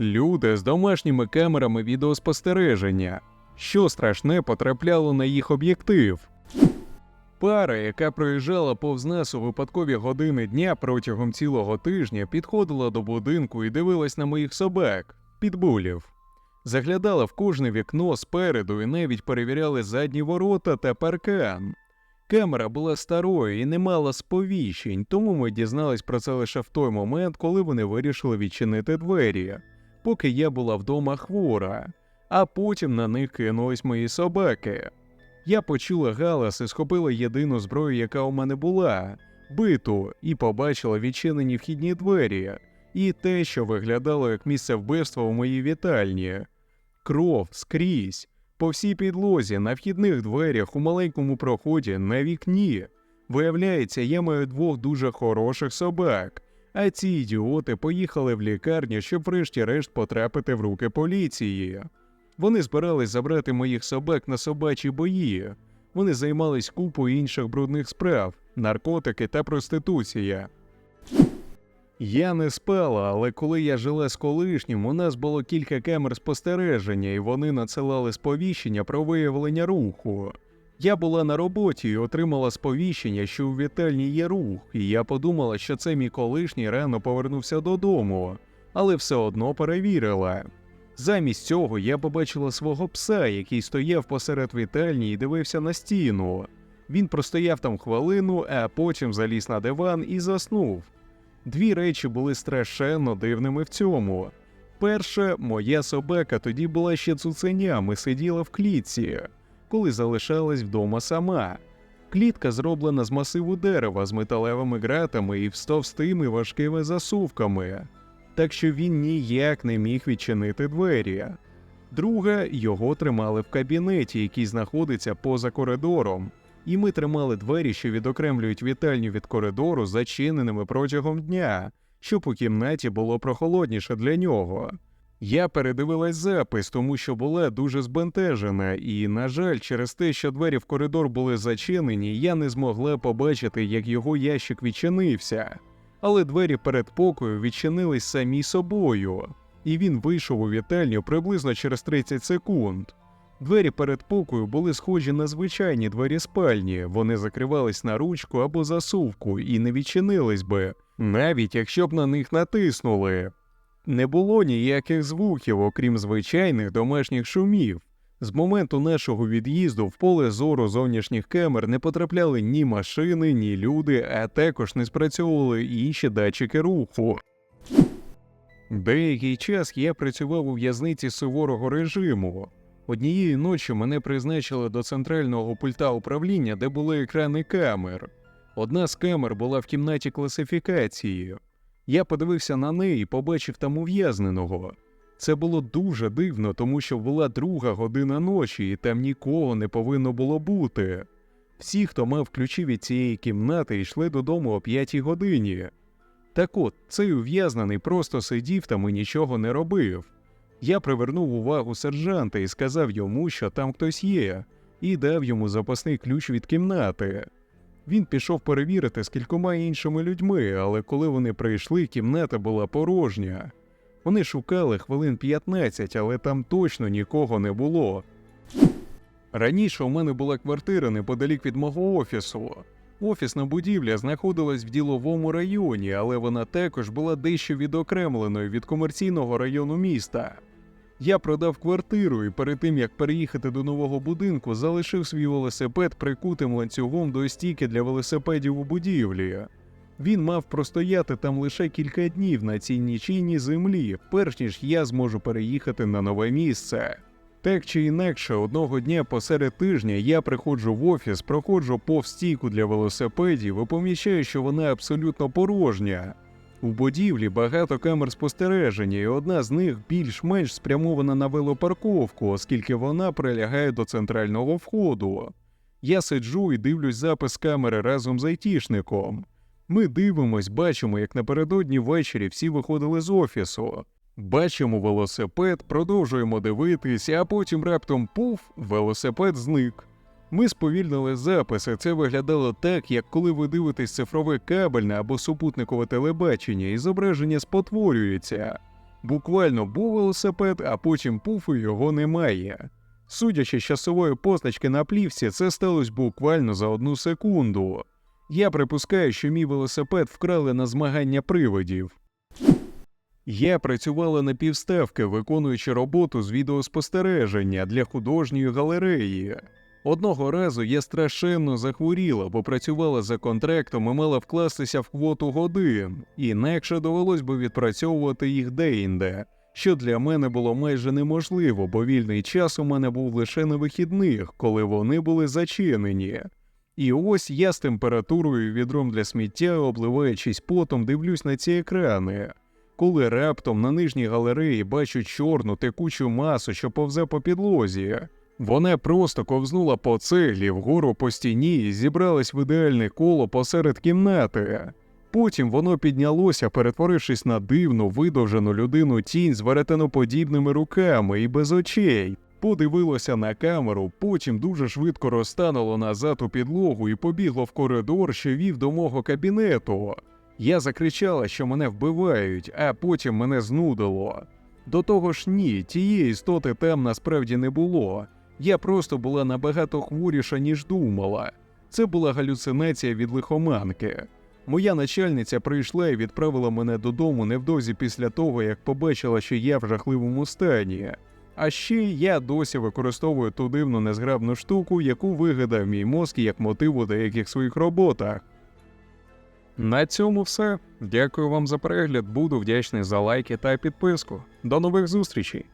Люди з домашніми камерами відеоспостереження. Що страшне потрапляло на їх об'єктив. Пара, яка проїжджала повз нас у випадкові години дня протягом цілого тижня, підходила до будинку і дивилась на моїх собак, підбулів. Заглядала в кожне вікно спереду і навіть перевіряли задні ворота та паркан. Камера була старою і не мала сповіщень, тому ми дізнались про це лише в той момент, коли вони вирішили відчинити двері, поки я була вдома хвора, а потім на них кинулись мої собаки. Я почула галас і схопила єдину зброю, яка у мене була биту, і побачила відчинені вхідні двері, і те, що виглядало як місце вбивства у моїй вітальні. Кров скрізь, по всій підлозі, на вхідних дверях, у маленькому проході, на вікні. Виявляється, я маю двох дуже хороших собак, а ці ідіоти поїхали в лікарню, щоб врешті-решт потрапити в руки поліції. Вони збирались забрати моїх собак на собачі бої. Вони займались купою інших брудних справ, наркотики та проституція. Я не спала, але коли я жила з колишнім, у нас було кілька камер спостереження, і вони надсилали сповіщення про виявлення руху. Я була на роботі і отримала сповіщення, що у вітальні є рух, і я подумала, що це мій колишній рано повернувся додому, але все одно перевірила. Замість цього я побачила свого пса, який стояв посеред вітальні і дивився на стіну. Він простояв там хвилину, а потім заліз на диван і заснув. Дві речі були страшенно дивними в цьому. Перше, моя собака тоді була ще цуценям і сиділа в клітці, коли залишалась вдома сама. Клітка зроблена з масиву дерева з металевими ґратами і з товстими важкими засувками, так що він ніяк не міг відчинити двері. Друге, його тримали в кабінеті, який знаходиться поза коридором, і ми тримали двері, що відокремлюють вітальню від коридору, зачиненими протягом дня, щоб у кімнаті було прохолодніше для нього. Я передивилась запис, тому що була дуже збентежена, і, на жаль, через те, що двері в коридор були зачинені, я не змогла побачити, як його ящик відчинився. Але двері передпокою відчинились самі собою, і він вийшов у вітальню приблизно через 30 секунд. Двері передпокою були схожі на звичайні двері спальні, вони закривались на ручку або засувку і не відчинились би, навіть якщо б на них натиснули. Не було ніяких звуків, окрім звичайних домашніх шумів. З моменту нашого від'їзду в поле зору зовнішніх камер не потрапляли ні машини, ні люди, а також не спрацьовували інші датчики руху. Деякий час я працював у в'язниці суворого режиму. Однієї ночі мене призначили до центрального пульта управління, де були екрани камер. Одна з камер була в кімнаті класифікації. Я подивився на неї і побачив там ув'язненого. Це було дуже дивно, тому що була друга година ночі, і там нікого не повинно було бути. Всі, хто мав ключі від цієї кімнати, йшли додому о п'ятій годині. Так от, цей ув'язнений просто сидів там і нічого не робив. Я привернув увагу сержанта і сказав йому, що там хтось є, і дав йому запасний ключ від кімнати. Він пішов перевірити з кількома іншими людьми, але коли вони прийшли, кімната була порожня. Вони шукали хвилин 15, але там точно нікого не було. Раніше у мене була квартира неподалік від мого офісу. Офісна будівля знаходилась в діловому районі, але вона також була дещо відокремленою від комерційного району міста. Я продав квартиру і перед тим як переїхати до нового будинку, залишив свій велосипед прикутим ланцюгом до стійки для велосипедів у будівлі. Він мав простояти там лише кілька днів на цій нічийній землі, перш ніж я зможу переїхати на нове місце. Так чи інакше, одного дня посеред тижня я приходжу в офіс, проходжу повз стійку для велосипедів і помічаю, що вона абсолютно порожня. У будівлі багато камер спостереження, і одна з них більш-менш спрямована на велопарковку, оскільки вона прилягає до центрального входу. Я сиджу і дивлюсь запис камери разом з айтішником. Ми дивимось, бачимо, як напередодні ввечері всі виходили з офісу. Бачимо велосипед, продовжуємо дивитись, а потім раптом пуф, велосипед зник. Ми сповільнили запис, і це виглядало так, як коли ви дивитесь цифрове кабельне або супутникове телебачення, і зображення спотворюється. Буквально був велосипед, а потім пуф і його немає. Судячи з часової позначки на плівці, це сталося буквально за одну секунду. Я припускаю, що мій велосипед вкрали на змагання привидів. Я працювала на півставки, виконуючи роботу з відеоспостереження для художньої галереї. Одного разу я страшенно захворіла, бо працювала за контрактом і мала вкластися в квоту годин, інакше довелось би відпрацьовувати їх деінде, що для мене було майже неможливо, бо вільний час у мене був лише на вихідних, коли вони були зачинені. І ось я з температурою відром для сміття, обливаючись потом, дивлюсь на ці екрани. Коли раптом на нижній галереї бачу чорну текучу масу, що повзе по підлозі. Вона просто ковзнула по цеглі вгору по стіні і зібралась в ідеальне коло посеред кімнати. Потім воно піднялося, перетворившись на дивну видовжену людину тінь з веретеноподібними руками і без очей. Подивилося на камеру, потім дуже швидко розтануло назад у підлогу і побігло в коридор, що вів до мого кабінету. Я закричала, що мене вбивають, а потім мене знудило. До того ж, ні, тієї істоти там насправді не було. Я просто була набагато хворіша, ніж думала. Це була галюцинація від лихоманки. Моя начальниця прийшла і відправила мене додому невдовзі після того, як побачила, що я в жахливому стані. А ще я досі використовую ту дивну незграбну штуку, яку вигадав мій мозк як мотив у деяких своїх роботах. На цьому все. Дякую вам за перегляд. Буду вдячний за лайки та підписку. До нових зустрічей!